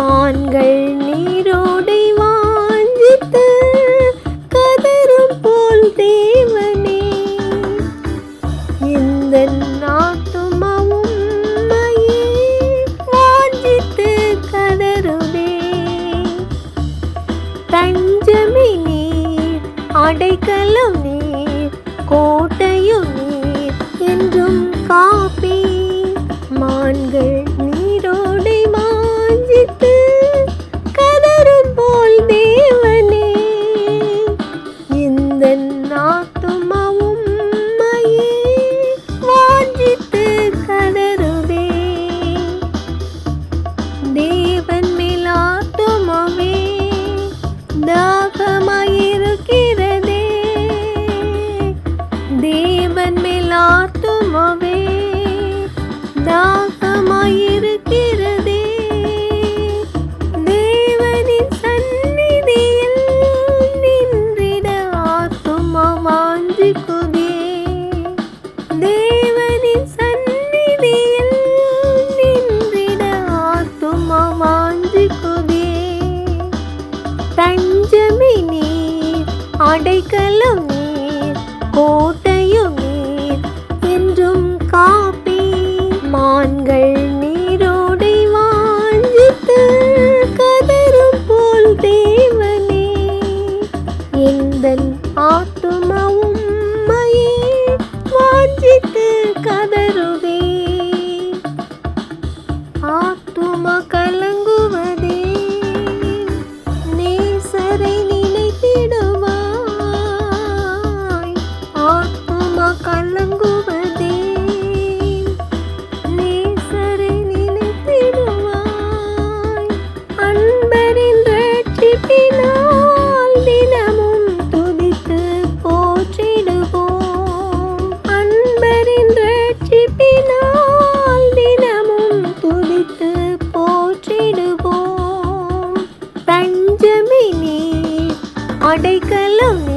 மான்கள் நீரோடை வாஞ்சித்து கதரும் போல் தேவனே. இந்த நாட்டுமாவும் உம்மையே வாஞ்சித்து கதருதே. தஞ்சமே அடைக்கலம் நீர் தேவன் தாகமாயிருக்கே. கலங்குவதே. நேசரை நினைத்திடுவாய். அன்பரின் ரட்சிப்பினால் தினமும் துதித்து போற்றிடுவோம். அன்பரின் ரட்சிப்பினால் தினமும் துதித்து போற்றிடுவோம். தஞ்சமே நீர் அடைக்கலம்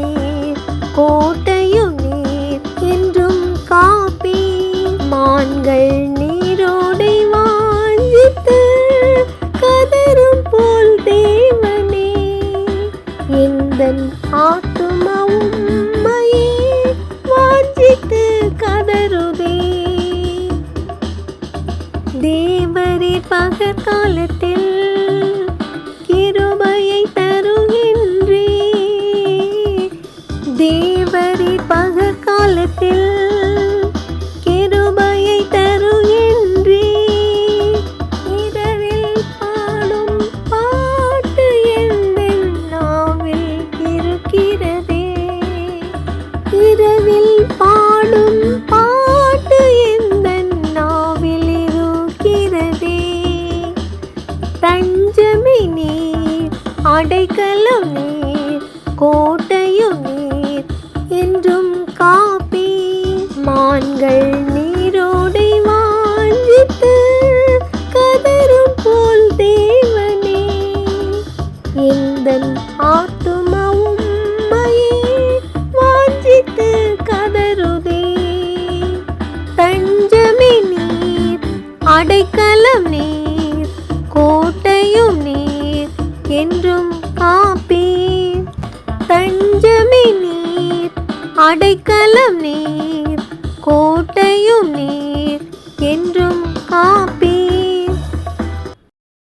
நெஞ்சமே நீர் அடைக்கலம் நீர் கோட்டையும் நீர் என்றும் காப்பி மான்கள் நீரோடை வாஞ்சித்து கதரும் போல் தேவனே. எந்தன் ஆத்துமா உம்மையே வாஞ்சித்து கதறுதே. தஞ்சமே நீர் அடைக்கலம் என்றும் நீர் என்றும் காப்பீர். தஞ்சமே நீர் அடைக்கலம் நீர் கோட்டையும் நீர் என்றும் காப்பீர்.